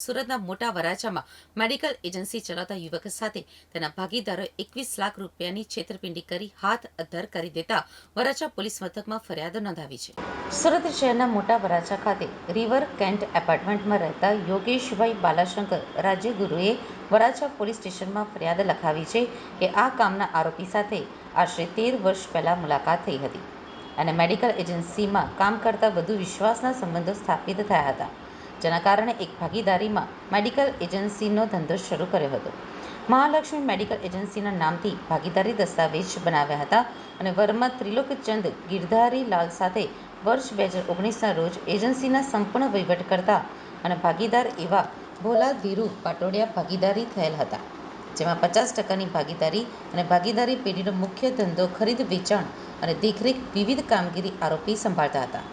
સુરતના મોટા વરાછામાં medical agency ચલાવતા યુવક સાથે તેના ભાગીદારોએ એકવીસ લાખ રૂપિયાની છેતરપિંડી કરી હાથ અધર કરી દેતા વરાછા પોલીસ મથકમાં ફરિયાદ નોંધાવી છે. સુરત શહેરના મોટા વરાછા ખાતે રિવર કેન્ટ એપાર્ટમેન્ટમાં રહેતા યોગેશભાઈ બાલાશંકર રાજ્યગુરુએ વરાછા પોલીસ સ્ટેશનમાં ફરિયાદ લખાવી છે કે આ કામના આરોપી સાથે આશરે તેર વર્ષ પહેલા મુલાકાત થઈ હતી અને મેડિકલ એજન્સીમાં કામ કરતા વધુ વિશ્વાસના સંબંધો સ્થાપિત થયા હતા. જેના કારણે એક ભાગીદારીમાં મેડિકલ એજન્સીનો ધંધો શરૂ કર્યો હતો. મહાલક્ષ્મી મેડિકલ એજન્સીના નામથી ભાગીદારી દસ્તાવેજ બનાવ્યા હતા અને વર્મા ત્રિલોકચંદ ગિરધારી લાલ સાથે વર્ષ બે હજાર ઓગણીસના રોજ એજન્સીના સંપૂર્ણ વહીવટ કરતા અને ભાગીદાર એવા ભોલા ધીરુ પાટોડિયા ભાગીદારી થયેલ હતા, જેમાં પચાસ ટકાની ભાગીદારી અને ભાગીદારી પેઢીનો મુખ્ય ધંધો ખરીદ, વેચાણ અને દેખરેખ વિવિધ કામગીરી આરોપી સંભાળતા હતા.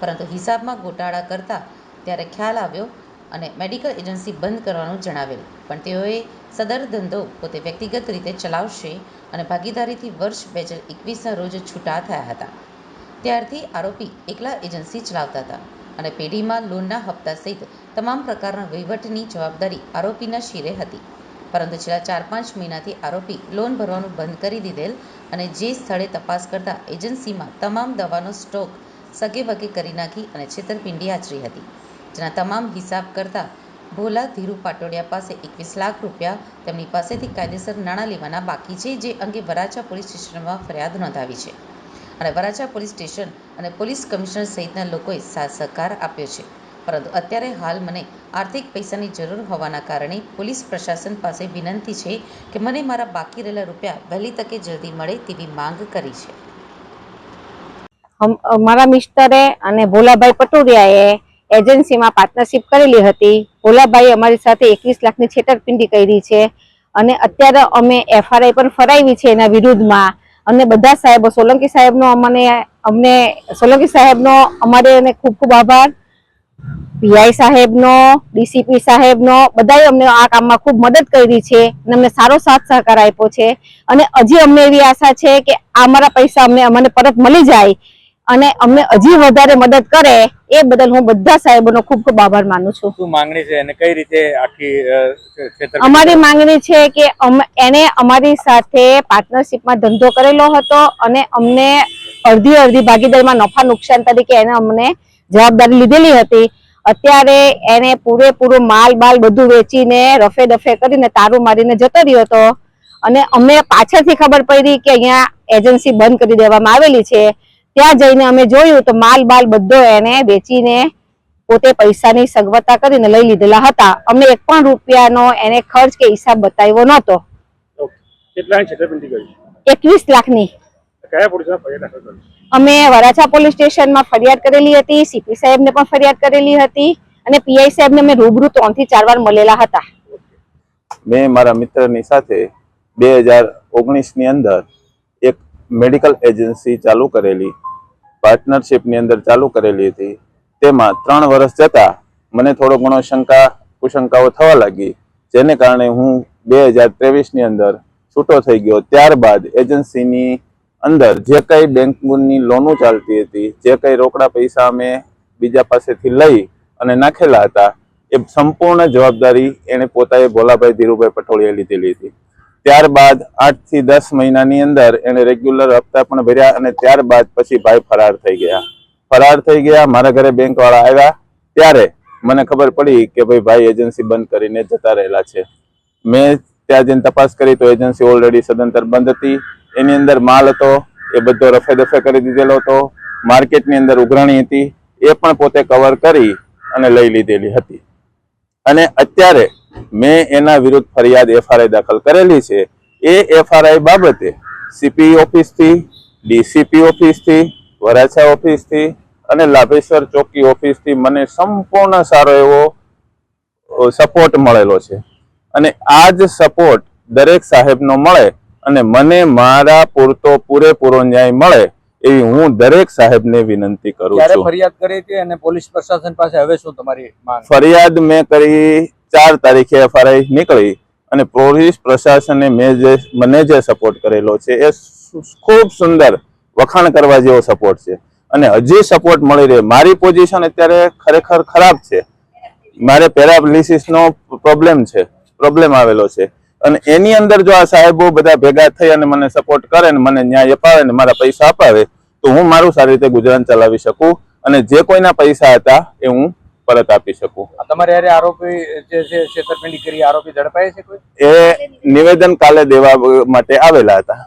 પરંતુ હિસાબમાં ગોટાળા કરતા ત્યારે ખ્યાલ આવ્યો અને મેડિકલ એજન્સી બંધ કરવાનું જણાવેલ. પણ તેઓએ સદર ધંધો પોતે વ્યક્તિગત રીતે ચલાવશે અને ભાગીદારીથી વર્ષ બે હજાર એકવીસના રોજ છૂટા થયા હતા. ત્યારથી આરોપી એકલા એજન્સી ચલાવતા હતા અને પેઢીમાં લોનના હપ્તા સહિત તમામ પ્રકારના વહીવટની જવાબદારી આરોપીના શિરે હતી. પરંતુ છેલ્લા ચાર પાંચ મહિનાથી આરોપી લોન ભરવાનું બંધ કરી દીધેલ અને જે સ્થળે તપાસ કરતા એજન્સીમાં તમામ દવાનો સ્ટોક સગે વગે કરી નાખી અને છેતરપિંડી આચરી હતી. જેના તમામ હિસાબ કરતા ભોલા ધીરુ પાટોડિયા પાસે એકવીસ લાખ રૂપિયા તેમની પાસેથી કાયદેસર નાણાં લેવાના બાકી છે, જે અંગે વરાછા પોલીસ સ્ટેશનમાં ફરિયાદ નોંધાવી છે. અને વરાછા પોલીસ સ્ટેશન અને પોલીસ કમિશનર સહિતના લોકોએ સાથ સહકાર આપ્યો છે. પરંતુ અત્યારે હાલ મને આર્થિક પૈસાની જરૂર હોવાના કારણે પોલીસ પ્રશાસન પાસે વિનંતી છે કે મને મારા બાકી રહેલા રૂપિયા વહેલી તકે જલ્દી મળે તેવી માંગ કરી છે. મારા મિસ્ટરે અને ભોલાભાઈ પટોડિયાએ એજન્સીમાં પાર્ટનરશિપ કરેલી હતી. ભોલાભાઈ અમારી સાથે એકવીસ લાખની છેતરપિંડી કરી છે અને અત્યારે અમે એફઆરઆઈ પણ ફરાવી છે એના વિરુદ્ધમાં. અને બધા સાહેબો, સોલંકી સાહેબનો અમને અમને, સોલંકી સાહેબનો અમારે એને ખૂબ ખૂબ આભાર. પીઆઈ સાહેબનો ડીસીપી સાહેબનો, બધાએ અમને આ કામમાં ખૂબ મદદ કરી છે અને અમને સારો સાથ સહકાર આપ્યો છે. અને હજી અમને એવી આશા છે કે આ અમારા પૈસા અમને અમને પરત મળી જાય અને અમને હજી વધારે મદદ કરે એ બદલ હું બધા સાહેબોનો ખૂબ ખૂબ આભાર માનું છું. શું માંગણી છે અને કઈ રીતે આખી અમારી માંગણી છે કે અમ- એને અમારી સાથે પાર્ટનરશિપમાં ધંધો કરેલો હતો અને અમને અડધી અડધી ભાગીદારીમાં નફા નુકસાન તરીકે એને અમને જવાબદારી લીધેલી હતી. અત્યારે એને પૂરેપૂરો માલ બાલ બધું વેચીને રફે દફે કરીને તારું મારીને જતો રહ્યો હતો. અને અમે પાછળથી ખબર પડી કે અહીંયા એજન્સી બંધ કરી દેવામાં આવેલી છે. ત્યાં જઈને અમે જોયું તો માલ બાલ બધો એને વેચીને પોતે પૈસાની સગવડતા કરીને લઈ લીધેલા હતા. અમને એક પણ રૂપિયાનો એને ખર્ચ કે હિસાબ બતાવ્યો નહોતો. એકવીસ લાખની. અમે વરાછા પોલીસ સ્ટેશનમાં ફરિયાદ કરેલી હતી સીપી સાહેબને પણ ફરિયાદ કરેલી હતી અને પીઆઈ સાહેબને અમે રૂબરૂ ત્રણથી ચાર વાર મળેલા હતા. મેં મારા મિત્રની સાથે બે હજાર ઓગણીસની અંદર મેડિકલ એજન્સી ચાલુ કરેલી, પાર્ટનરશિપની અંદર ચાલુ કરેલી હતી. તેમાં ત્રણ વર્ષ જતાં મને થોડો ઘણો શંકા, કુશંકાઓ થવા લાગી, જેને કારણે હું બે હજાર ત્રેવીસની અંદર છૂટો થઈ ગયો. ત્યારબાદ એજન્સીની અંદર જે કંઈ બેંકની લોનો ચાલતી હતી, જે કંઈ રોકડા પૈસા અમે બીજા પાસેથી લઈ અને નાખેલા હતા, એ સંપૂર્ણ જવાબદારી એને પોતાએ ભોલાભાઈ ધીરુભાઈ પટોળીએ લીધેલી હતી. ત્યારબાદ આઠથી દસ મહિનાની અંદર એને રેગ્યુલર હપ્તા પણ ભર્યા અને ત્યારબાદ પછી ભાઈ ફરાર થઈ ગયા. ફરાર થઈ ગયા, મારા ઘરે બેંક વાળા આવ્યા. ત્યારે મને ખબર પડી કે ભાઈ ભાઈ એજન્સી બંધ કરીને જતા રહેલા છે. મેં ત્યાં જઈને તપાસ કરી તો એજન્સી ઓલરેડી સદંતર બંધ હતી. એની અંદર માલ હતો, એ બધો રફે દફે કરી દીધેલો હતો. માર્કેટની અંદર ઉઘરાણી હતી. એ પણ પોતે કવર કરી અને લઈ લીધેલી હતી. અને અત્યારે મેં એના વિરુદ્ધ ફરિયાદ એફઆરઆઈ દાખલ કરેલી છે. એ એફઆરઆઈ બાબતે સીપી ઓફિસથી ડીસીપી ઓફિસથી વરાછા ઓફિસથી અને લાભેશ્વર ચોકી ઓફિસથી મને સંપૂર્ણ સારો એવો સપોર્ટ મળેલો છે. અને આ જ સપોર્ટ દરેક સાહેબનો મળે અને મને મારા પૂરતો પૂરેપૂરો ન્યાય મળે એવી હું દરેક સાહેબને વિનંતી કરું છું. ફરિયાદ કરી હતી અને પોલીસ પ્રશાસન પાસે હવે શું તમારી માંગ? ફરિયાદ મેં કરી ચાર તારીખે એફઆરઆઈ નીકળી અને પોલીસ પ્રશાસને મેં જે મને જે સપોર્ટ કરેલો છે. એ ખૂબ સુંદર વખાણ કરવા જેવો સપોર્ટ છે. અને હજી સપોર્ટ મળી રહે મારી પોઝિશન અત્યારે ખરેખર ખરાબ છે. મારે પેરાલિસિસનો પ્રોબ્લેમ છે. પ્રોબ્લેમ આવેલો છે. અને એની અંદર જો આ સાહેબો બધા ભેગા થઈ અને મને સપોર્ટ કરે ને મને ન્યાય અપાવે ને મારા પૈસા અપાવે, તો હું મારું સારી રીતે ગુજરાન ચલાવી શકું અને જે કોઈના પૈસા હતા એ હું પરત આપી શકું. તમારે યારે આરોપી જે છેતરપિંડી કરી આરોપી ઝડપાય છે એ નિવેદન કાલે દેવા માટે આવેલા હતા.